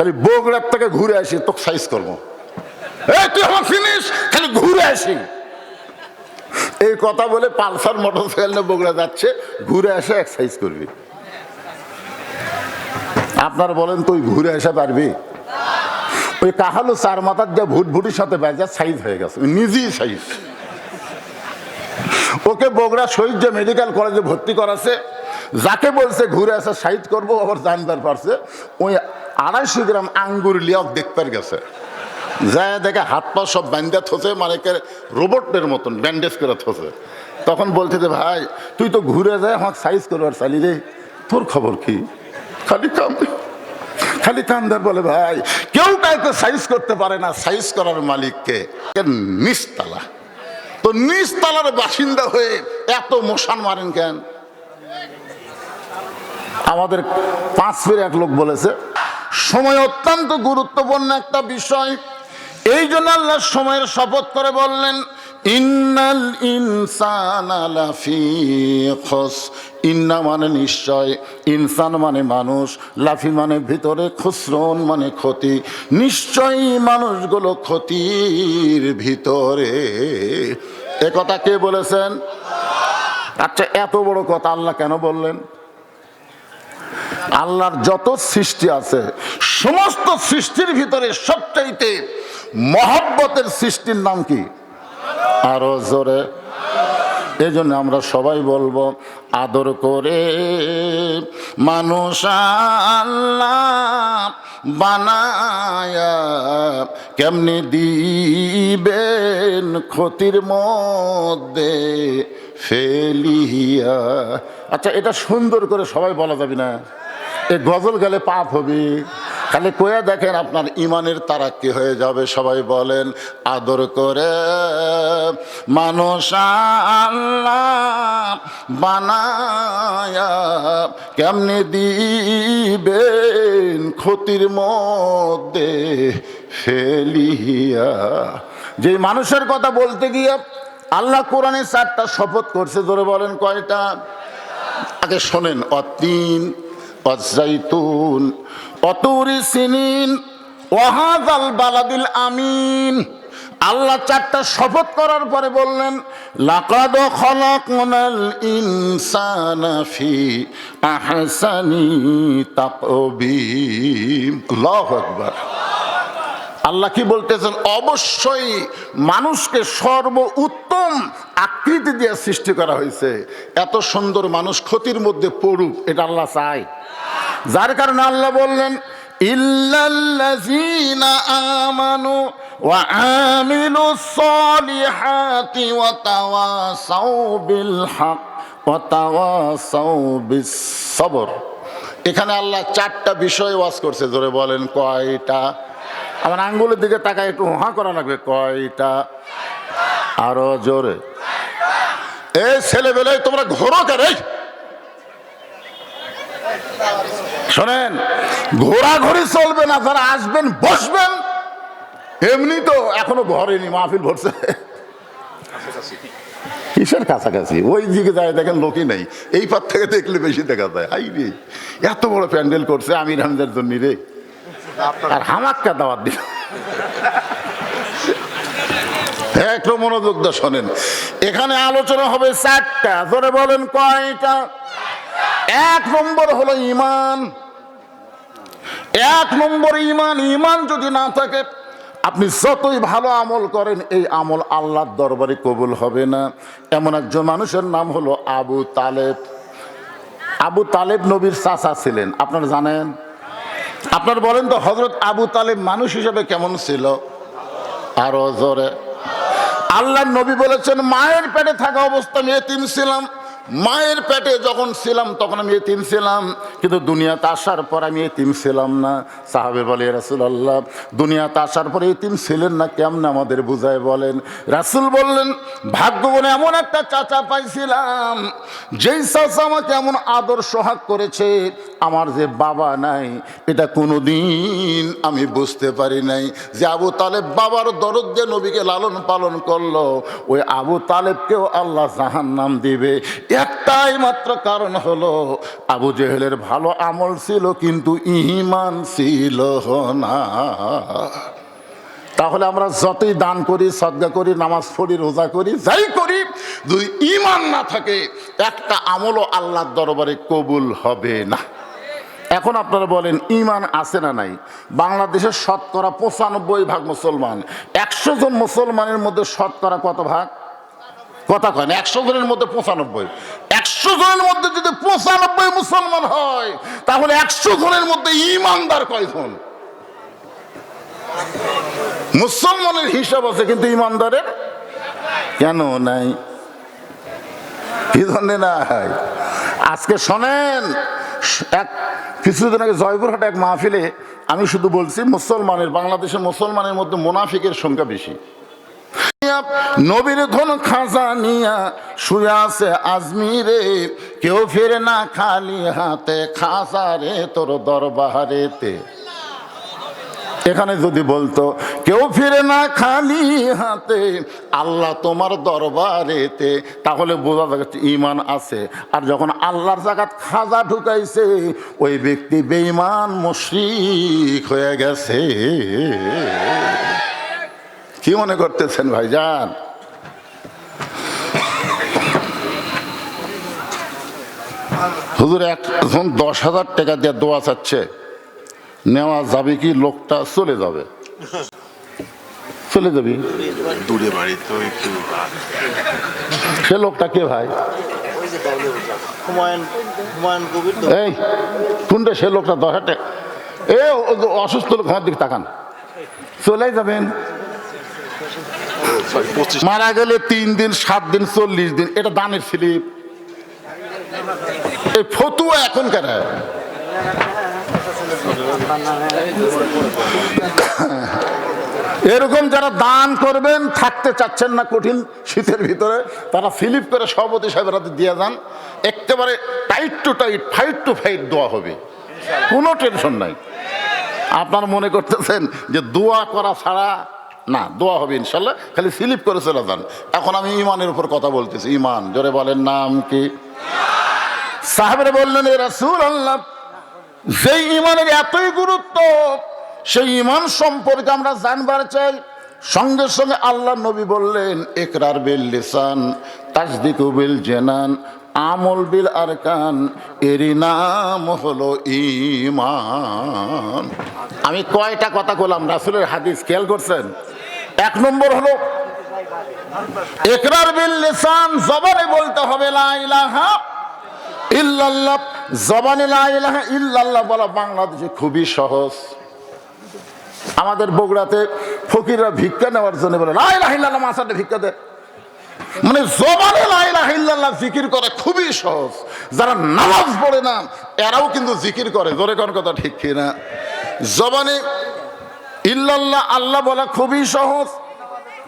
খালি বগুড়ার থেকে ঘুরে আসি, তোকে সাইজ করব। তুই আমার খালি ঘুরে আসি। এই কথা বলে পালসার মোটর সাইকেল বগুড়া যাচ্ছে, ঘুরে এসে এক্সারসাইজ করবি। আপনার বলেন, তুই ঘুরে এসে পারবি? ওই কাহালো চার মাথার যা ভুট ভুটির সাথে বেজা সাইজ হয়ে গেছে নিজেই সাইজ ওকে বগুড়া শহীদ যে মেডিকেল কলেজে ভর্তি করাছে, যাকে বলছে ঘুরে আসা সাইজ করব, আবার জানবার পারছে, ওই আড়াইশো গ্রাম আঙ্গুর লিয়ক দেখতে গেছে। যায় দেখে হাত পা সব ব্যান্ডেজ হচ্ছে মানে রোবটের মতন ব্যান্ডেজ করে থসে। তখন বলছে যে, ভাই, তুই তো ঘুরে যায় আমাকে সাইজ করবার চালি রে। তোর খবর কি? খালি কান্দে। খালি কান্দার বলে, ভাই, কেউ কাউকে সাইজ করতে পারে না সাইজ করার মালিককে। এর নিচতলা। তো নিচতলার বাসিন্দা হয়ে এত মশান মারেন কেন? আমাদের পাঁচ ফের এক লোক বলেছে সময় অত্যন্ত গুরুত্বপূর্ণ একটা বিষয়। এই জন্য আল্লাহ সময়ের শপথ করে বললেন, ইন্নাল ইনসান লাফি খস। ইন্না মানে নিশ্চয়, ইনসান মানে মানুষ, লাফি মানে ভিতরে খুসরন মানে ক্ষতি। নিশ্চয়ই মানুষগুলো ক্ষতির ভিতরে। এ কথা কে বলেছেন? আচ্ছা এত বড় কথা আল্লাহ কেন বললেন? আল্লাহর যত সৃষ্টি আছে, সমস্ত সৃষ্টির ভিতরে সবচাইতে মহব্বতের সৃষ্টির নাম কি? আরও জোরে। এই জন্য আমরা সবাই বলব, আদর করে মানুষ আল্লাহ বানায়া কেমনি দিবেন ক্ষতির মধ্যে ফেলিয়া আচ্ছা এটা সুন্দর করে সবাই বলা যাবে না? এ গজল গেলে পাপ হবে। খালি কয়ে দেখেন আপনার ইমানের তারাক্কি হয়ে যাবে, সবাই বলেন, আদর করে। মানুষ আল্লাহ বানায়া কেমনে দিবেন ক্ষতির মধ্যে? ফেলিয়া যে মানুষের কথা বলতে গিয়ে আল্লাহ কোরআনে চারটা শপথ করছে ধরে বলেন কয়টা? আগে শোনেন, অতীন, অজাইতুন, অতুরি সিনিন ওয়াহাজাল বালাদিল আমিন। আল্লাহ চারটা শপথ করার পরে বললেন, লাকাদ খলাকনাল ইনসানা ফি আহসানি তাকবীম আল্লাহু আকবার। আল্লাহ কি বলতেছেন? অবশ্যই মানুষকে সর্ব উত্তম আকৃতি দিয়ে সৃষ্টি করা হয়েছে। এত সুন্দর মানুষ ক্ষতির মধ্যে পড়ুক, এটা আল্লাহ চায়। যার কারণে আল্লাহ বললেন আমানু ওয়া এখানে আল্লাহ চারটা বিষয় ওয়াজ করছে ধরে বলেন, কয়টা? আমার আঙ্গুলের দিকে তাকায় একটু হাঁ করা লাগবে। কয়টা? আরও জোরে। এই ছেলেবেলায় তোমরা ঘোরো কেন? শোনেন, ঘোরাঘুরি চলবে না, যারা আসবেন, বসবেন। এমনি তো এখনও ঘরেনি, মাহফিল ভরছে। কিসের কাছাকাছি? ওই দিকে যায়, দেখেন লোকই নেই। এই পার থেকে দেখলে বেশি দেখা যায়। হাই রে, এত বড় প্যান্ডেল করছে আমির হামদের জন্য রে। আর হামাক্কা দাওয়াত দিল। একটু মনোযোগ দিয়ে শোনেন। এখানে আলোচনা হবে চারটা। ধরে বলেন কয়টা? এক নম্বর হলো ইমান এক নম্বর ইমান ইমান যদি না থাকে আপনি যতই ভালো আমল করেন এই আমল আল্লাহর দরবারে কবুল হবে না। এমন একজন মানুষের নাম হলো আবু তালেব। আবু তালেব নবীর চাচা ছিলেন। আপনারা জানেন? আপনার বলেন তো হজরত আবু তালেব মানুষ হিসাবে কেমন ছিল? আরও জোরে। আল্লাহ নবী বলেছেন, মায়ের পেটে থাকা অবস্থা আমি তিন ছিলাম। মায়ের পেটে যখন ছিলাম, তখন আমি এতিম ছিলাম, কিন্তু দুনিয়াতে আসার পর আমি এতিম ছিলাম না। সাহাবে বলে রাসুল আল্লাহ দুনিয়াতে আসার পরে এতিম ছিলেন না, কেমন আমাদের বুঝায় বলেন? রাসুল বললেন, ভাগ্যবনে এমন একটা চাচা পাইছিলাম, যেই চাচা আমাকে এমন আদর সোহাগ করেছে, আমার যে বাবা নাই, এটা কোনোদিন আমি বুঝতে পারি নাই যে আবু তালেব বাবার দরদ দিয়ে নবীকে লালন পালন করল। ওই আবু তালেবকেও আল্লাহ জাহান নাম দিবে। একটাই মাত্র কারণ হলো, আবু জেহেলের ভালো আমল ছিল, কিন্তু ইমান ছিল না। তাহলে আমরা যতই দান করি, সদ্গা করি, নামাজ পড়ি, রোজা করি, যাই করি দুই ইমান না থাকে, একটা আমলও আল্লাহর দরবারে কবুল হবে না। এখন আপনারা বলেন ইমান আছে না নাই? বাংলাদেশের শতকরা পঁচানব্বই ভাগ মুসলমান। একশো জন মুসলমানের মধ্যে শতকরা কত ভাগ? কথা কয় না, একশো জনের মধ্যে পঁচানব্বই। একশো জনের মধ্যে যদি পঁচানব্বই মুসলমান হয়, তাহলে একশো জনের মধ্যে ইমানদার কয়জন? মুসলমানের হিসাব আছে, কিন্তু ইমানদারের কেন নাই? জন্যে নাই? আজকে শোনেন, এক কিছুদিন আগে জয়পুরহাট এক মাহফিলে আমি শুধু বলছি, মুসলমানের, বাংলাদেশের মুসলমানের মধ্যে মোনাফিকের সংখ্যা বেশি। নবীর ধন খাজা নিয়া, শুয়ে আছে আজমিরে, কেউ ফিরে না খালি হাতে, খাজা রে তোর দরবারেতে। এখানে যদি বলতো, কেউ ফিরে না খালি হাতে, আল্লাহ তোমার দরবারেতে, তাহলে বোঝা যাচ্ছে ইমান আছে। আর যখন আল্লাহর জায়গাত খাজা ঢুকাইছে, ওই ব্যক্তি বেঈমান মুশরিক হয়ে গেছে। কি মনে করতেছেন ভাই ভাইজান? হুজুর একজন দশ হাজার টাকা দিয়ে দোয়া চাচ্ছে নেওয়া যাবে কি? লোকটা চলে যাবে। চলে যাবি। দূরে বাড়ি তো একটু সে লোকটা কে ভাই? হুমায়ুন হুমায়ুন কবির তো। এই কোনটা সে লোকটা দশ হাজার টাকা এ অসুস্থ লোক আমার দিকে তাকান। চলে যাবেন। মারা গেলে তিন দিন, সাত দিন, চল্লিশ দিন, এটা দানের স্লিপ। এই ফতুয়া এখন কেন? এরকম যারা দান করবেন, থাকতে চাচ্ছেন না কঠিন শীতের ভিতরে, তারা ফিলিপ করে সভাপতি সাহেবের হাতে দিয়ে যান। একেবারে tight to tight fight to fight দোয়া হবে। কোনো টেনশন নাই। আপনার মনে করতেছেন যে দোয়া করা ছাড়া না, দোয়া হবে ইনশাল্লাহ, খালি স্লিপ করে চলে যান। এখন আমি ইমানের উপর কথা বলতেছি ইমান জোরে বলেন নাম কি? সাহেবরা বললেন, এ রাসূল আল্লাহ সেই ইমানের এতই গুরুত্ব, সেই ইমান সম্পর্কে আমরা জানবার চাই। সঙ্গে সঙ্গে আল্লাহ নবী বললেন একরার বিল লিসান তাজদিকু বিল জেনান, আমল বিল আরকান, এরই নাম হলো ইমান আমি কয়টা কথা বললাম রাসুলের হাদিস খেয়াল করছেন? এক নম্বর হলো, একরার বিল লিসান জবানে বলতে হবে, লা ইলাহা ইল্লাল্লাহ। জবানে লা ইলাহা ইল্লাল্লাহ বলা বাংলাদেশে খুবই সহজ। আমাদের বগুড়াতে ফকিররা ভিক্ষা নেওয়ার জন্য বলে, লা ইলাহা ইল্লাল্লাহ মাসাটা ভিক্ষা দেয় মানে জবানে ইল্লাল্লাহ জিকির করা খুবই সহজ। যারা নামাজ পড়ে না, এরাও কিন্তু জিকির করে। জোরে কোন কথা ঠিক কিনা? জবানে ইল্লাল্লাহ, আল্লাহ বলা খুবই সহজ।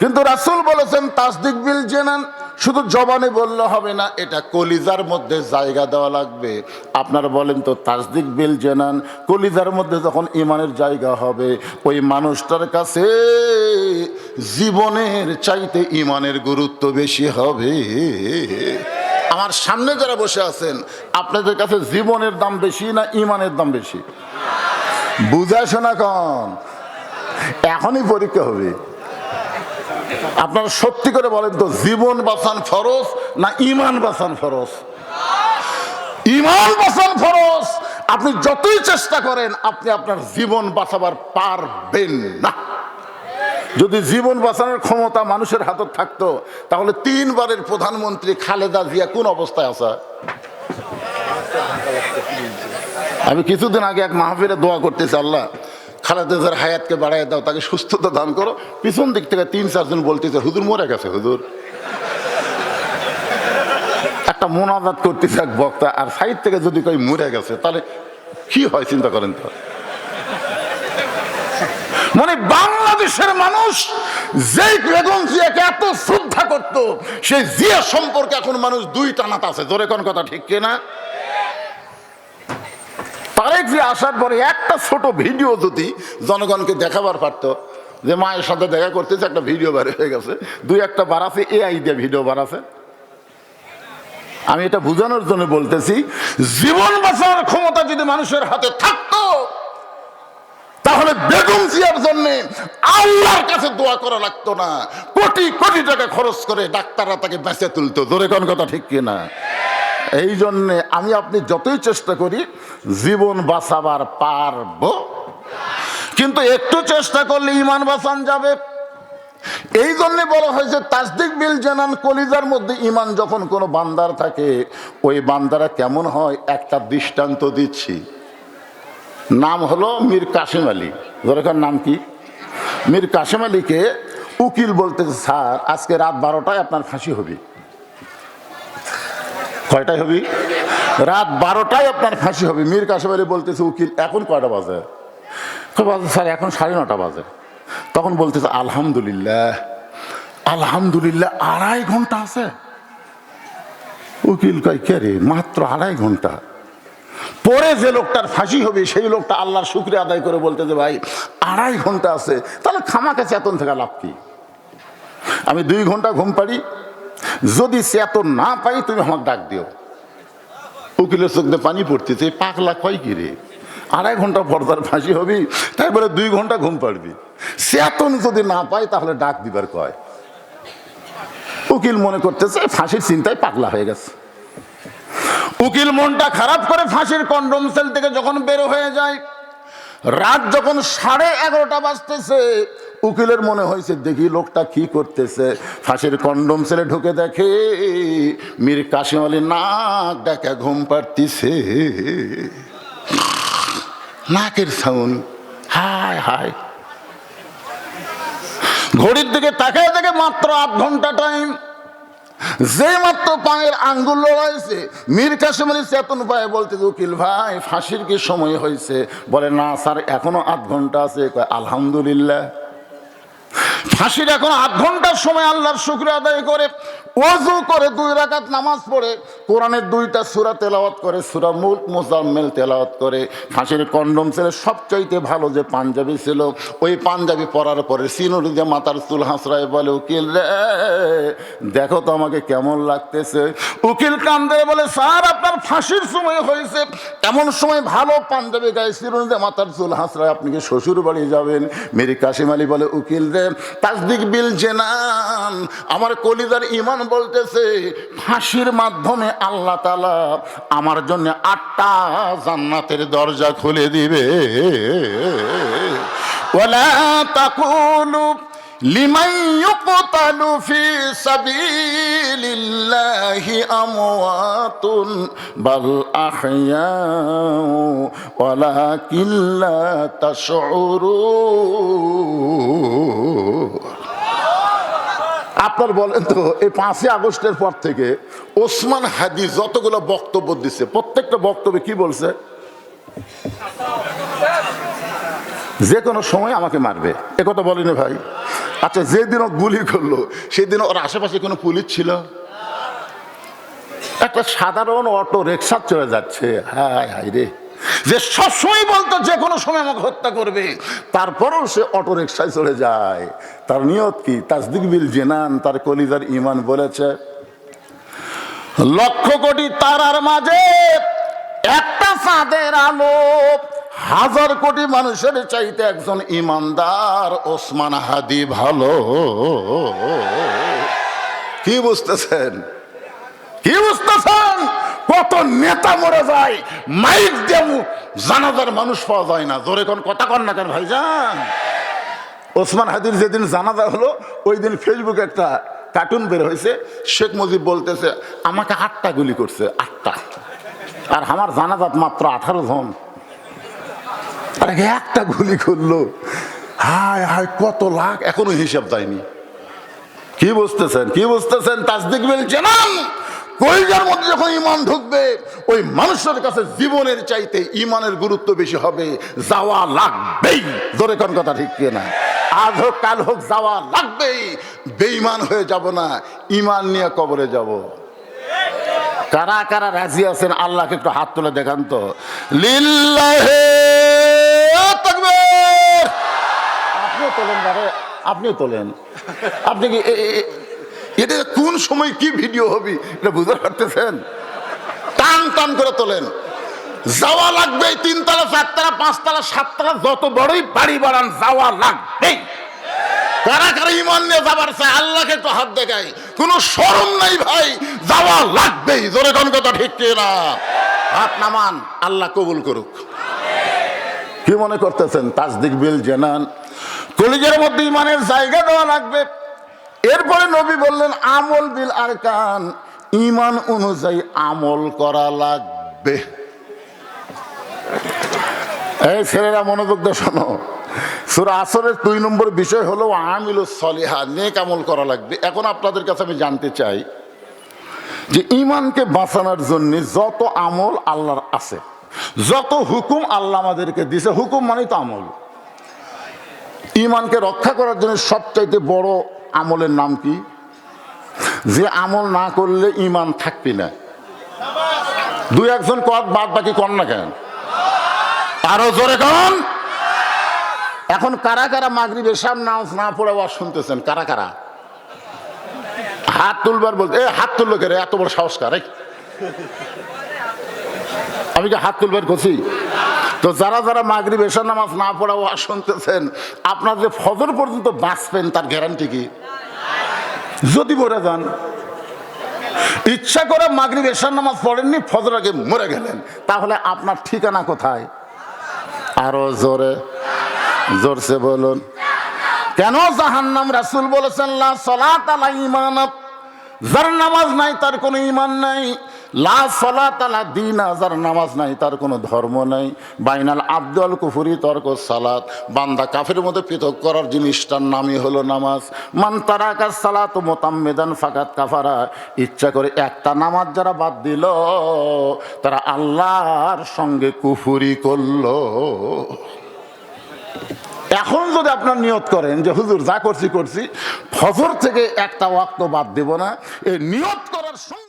কিন্তু রাসূল বলেছেন, তাসদিক বিল জেনান শুধু জবানে বললে হবে না, এটা কলিজার মধ্যে জায়গা দেওয়া লাগবে। আপনারা বলেন তো, তাসদিক বিল জেনান কলিজার মধ্যে যখন ইমানের জায়গা হবে, ওই মানুষটার কাছে জীবনের চাইতে ইমানের গুরুত্ব বেশি হবে। আমার সামনে যারা বসে আছেন, আপনাদের কাছে জীবনের দাম বেশি না ইমানের দাম বেশি? বুঝা শোনা কম এখনই পরীক্ষা হবে। আপনারা সত্যি করে বলেন তো, জীবন বাঁচান ফরজ না ইমান বাঁচান ফরজ? ইমান বাঁচান ফরজ। আপনি যতই চেষ্টা করেন, আপনি আপনার জীবন বাঁচাবার পারবেন না। যদি জীবন বাঁচানোর ক্ষমতা মানুষের হাতে থাকতো, তাহলে তিনবারের প্রধানমন্ত্রী খালেদা জিয়া কোন অবস্থায় আসা আমি কিছুদিন আগে এক মাহফিলে দোয়া করতেছি, আল্লাহ। খালেদার হায়াতকে বাড়াই দাও, তাকে সুস্থতা দান করো। পিছন দিক থেকে তিন, চারজন বলতেছে, হুজুর মরে গেছে, হুজুর। একটা মোনাজাত করতেছে এক বক্তা, আর সাইড থেকে যদি কই মরে গেছে, তাহলে কি হয় চিন্তা করেন তো? মানে বাংলাদেশের মানুষ, যেই বেগম জিয়াকে এত শ্রদ্ধা করত, সেই জিয়া সম্পর্কে এখন মানুষ দুই টানাত আছে। জোরে কোন কথা ঠিক কিনা? তারেক যে আসার পরে একটা ছোট ভিডিও যদি জনগণকে দেখাবার পারতো, যে মায়ের সাথে দেখা করতেছে, একটা ভিডিও বের হয়ে গেছে, দুই একটা বাড়াছে এআই দিয়ে ভিডিও বাড়াছে আমি এটা বোঝানোর জন্য বলতেছি, জীবন বাঁচানোর ক্ষমতা যদি মানুষের হাতে থাকতো, তাহলে বেগম জিয়ার জন্য আল্লাহর কাছে দোয়া করা লাগতো না। কোটি কোটি টাকা খরচ করে ডাক্তাররা তাকে বেঁচে তুলতো। ধরে কোন কথা ঠিক কিনা? এই জন্যে আমি আপনি যতই চেষ্টা করি, জীবন বাঁচাবার পারব। কিন্তু একটু চেষ্টা করলে ইমান বাঁচান যাবে। এই জন্যে বলা হয়েছে, তাসদিক বিল জানান, কলিজার মধ্যে ইমান যখন কোনো বান্দার থাকে, ওই বান্দারা কেমন হয়? একটা দৃষ্টান্ত দিচ্ছি। নাম হলো মীর কাসিম আলী। দরকার নাম কি? মীর কাসিম আলীকে উকিল বলতেছে, স্যার, আজকে রাত বারোটায় আপনার ফাঁসি হবে। কয়টায় হবে? রাত বারোটায় আপনার ফাঁসি হবে। মীর কাসিম আলী বলতেছে, উকিল, এখন কয়টা বাজে? বাজে স্যার, এখন সাড়ে নটা বাজে। তখন বলতেছে, আলহামদুলিল্লাহ আলহামদুলিল্লাহ, আড়াই ঘণ্টা আছে। উকিল কয়, কে রে? মাত্র আড়াই ঘণ্টা। পরে যে লোকটার ফাঁসি হবে, সেই লোকটা আল্লাহর শুক্রিয়া আদায় করে বলতে যে ভাই, আড়াই ঘণ্টা আছে। তাহলে খামাকে চেতন থেকে লাভ কি? আমি দুই ঘণ্টা ঘুম পারি যদি এত না পাই তুমি আমাকে ডাক দিও। উকিলের চোখ পানি পড়তেছে পাগলা কয় কি রে? আড়াই ঘণ্টা পর্দার ফাঁসি হবি, তারপরে দুই ঘণ্টা ঘুম পাড়বি। চেতন যদি না পাই তাহলে ডাক দিবার কয়। উকিল মনে করতেছে ফাঁসির চিন্তায় পাগলা হয়ে গেছে। উকিল মনটা খারাপ করে ফাঁসির কন্ডম সেল থেকে যখন বের হয়ে যায়, রাত যখন সাড়ে এগারোটা বাজতেছে উকিলের মনে হয়েছে, দেখি লোকটা কি করতেছে। ফাঁসির কন্ডম সেলে ঢুকে দেখে মীর কাশিম আলী নাক ডাকা ঘুম পাড়তিছে। নাকের সাউন্ড, হায় হায়। ঘড়ির দিকে তাকায় দেখে মাত্র আধ ঘণ্টা টাইম যে মাত্র পায়ের আঙ্গুল লড়াইছে, মীর কাসিম আলী চেতন পায়ে বলতে উকিল ভাই, ফাঁসির কি সময় হয়েছে? বলে, না স্যার, এখনও আধ ঘণ্টা আছে। আলহামদুলিল্লাহ। ফাঁসির এখন আধ ঘণ্টার সময় আল্লাহর শুক্র আদায় করে ওযু করে, দুই রাকাত নামাজ পড়ে, কোরআনের দুইটা সুরা তেলাওয়াত করে, সুরা মুলক মুজাম্মেল তেলাওয়াত করে। ফাঁসির কন্ডম ছেলে সবচাইতে ভালো যে পাঞ্জাবি ছিল, ওই পাঞ্জাবি পরার পরে সিনুরি যে মাথার চুল হাসরায় বলে, উকিল রে, দেখো তো আমাকে কেমন লাগতেছে। উকিল কান্দে বলে, স্যার, আপনার ফাঁসির সময় হয়েছে। এমন সময় ভালো পাঞ্জাবি গায়ে সিনুরি যে মাথার চুল হাসরায়, আপনি কি শ্বশুর বাড়ি যাবেন? মেরি কাশিম আলী বলে, উকিল রে তাসদিক বিল জেনান। আমার কলিদার ইমান বলতেছে, ফাঁসির মাধ্যমে আল্লাহ তালা আমার জন্য আটটা জান্নাতের দরজা খুলে দিবে। ওলা তাকুলু লিমান ইউকতালু ফি সাবিলিল্লাহি আমওয়াতুন, বাল আহইয়াউ ওয়ালাকিন লা তাশউরুন আপনার বলেন তো, এই পাঁচই আগস্টের পর থেকে ওসমান হাদি যতগুলো বক্তব্য দিচ্ছে প্রত্যেকটা বক্তব্যে কি বলছে? যে কোনো সময় আমাকে মারবে। এ কথা বলিনি ভাই। আচ্ছা যেদিন গুলি করল সেদিন ওর আশেপাশে কোনো পুলিশ ছিল? একটা সাধারণ অটো রিক্সা চলে যাচ্ছে। হায় হায় রে। যে সবসময় বলতো যে কোনো সময় আমাকে হত্যা করবে, তারপরেও সে অটো রিক্সায় চলে যায়। তার নিয়ত কি? তাসদিক বিল জেনান, তার কলিজার ইমান বলেছে, লক্ষ কোটি তারার মাঝে একটা চাঁদের আলো। হাজার কোটি মানুষের চাইতে একজন ইমানদার ওসমান হাদি ভালো। কি বুঝতেছেন? কি বুঝতেছেন? কত নেতা মরে যায়, মাইক দেবু জানাজার মানুষ পাওয়া যায় না। জোরে কোন কথা কন না কেন ভাইজান? ওসমান হাদির যেদিন জানাজা হলো, ওই দিন ফেসবুকে একটা কার্টুন বের হয়েছে। শেখ মুজিব বলতেছে, আমাকে আটটা গুলি করছে, আটটা। আর আমার জানাজাত মাত্র আঠারো জন। একটা গুলি করল। হায় হায়, কত লাখ। এখনও হিসাব দেয়নি কি বুঝতেছেন কি বুঝতেছেন? তাসদিক বিল জানান কলিজার মধ্যে যখন ইমান ঢুকবে, ওই মানুষের কাছে জীবনের চাইতে ইমানের গুরুত্ব বেশি হবে। যাওয়া লাগবেই। ধরে কোন কথা ঠিক না আজ হোক, কাল হোক, যাওয়া লাগবেই। বেঈমান হয়ে যাব না। ইমান নিয়ে কবরে যাব। কারা কারা রাজি আছেন? আল্লাহকে একটু হাত তুলে দেখান তো। লিল্লাহে তাকবীর আপনিও তোলেন আপনিও তোলেন। আপনি কি এটা কোন সময় কি ভিডিও হবে, এটা বুঝতে পারতেছেন? টান টান করে তোলেন। যাওয়া লাগবে, তিনতলা, চারতলা, পাঁচতলা, সাততলা, যত বড়ই বাড়ি বাড়ান যাওয়া লাগবেই। কারা কারা ইমান নিয়ে যাবার আল্লাহকে হাত কোনো শরম নাই ভাই, যাওয়া লাগবেই। জোরে কোন কথা ঠিক না হাত নামান, আল্লাহ কবুল করুক। কি মনে করতেছেন? তাজদিক বিল জেনান কলিজের মধ্যে ইমানের জায়গা দেওয়া লাগবে। এরপরে নবী বললেন, আমল বিল আর কান ইমান অনুযায়ী আমল করা লাগবে। এই ছেলেরা মনোযোগ দিয়ে শোনো। সুরা আসরের দুই নম্বর বিষয় হলো আমিল সলিহা, নেক আমল করা লাগবে। এখন আপনাদের কাছে আমি জানতে চাই যে ইমানকে বাঁচানোর জন্য যত আমল আল্লাহর আছে, যত হুকুম আল্লাহ আমাদেরকে দিছে হুকুম মানে তো আমল। ইমানকে রক্ষা করার জন্য সবচাইতে বড় আমলের নাম কি? যে আমল না করলে ইমান থাকবি না। দুই একজন কদ বাদ বাকি কর না কেন? আরও জোরে কন। এখন কারা কারা মাগরি বেশাম নামাজ না পড়ে আওয়াজ শুনতেছেন? কারা কারা? হাত তুলবার বলতে এ, হাত তুললো কে এত বড় সাহস কার? আমি কি হাত তুলবার করছি তো যারা যারা মাগরি বেশার নামাজ না পড়া ওয়াজ শুনতেছেন, আপনার যে ফজর পর্যন্ত বাঁচবেন তার গ্যারান্টি কি? যদি মরে যান। ইচ্ছা করে মাগরি বেশার নামাজ পড়েননি, ফজর আগে মরে গেলেন। তাহলে আপনার ঠিকানা কোথায়? আরও জোরে, জোরসে বলুন। কেন জাহান্নাম রাসূল বলেছেন যার নামাজ নাই, তার কোনো ইমান নাই। লা সালাত আলা দিন যার নামাজ নাই, তার কোনো ধর্ম নাই। বাইনাল আব্দুল কুফুরি তর্ক সালাত। বান্দা কাফের মধ্যে পৃথক করার জিনিসটার নামই হলো নামাজ। মান তারাকা সালাত মোতাম্মেদান, ফাকাত কাফারা। ইচ্ছা করে একটা নামাজ যারা বাদ দিল, তারা আল্লাহর সঙ্গে কুফুরি করল। এখন যদি আপনার নিয়ত করেন যে, হুজুর, যা করছি করছি, ফজর থেকে একটা ওয়াক্ত বাদ দেব না। এই নিয়ত করার সঙ্গে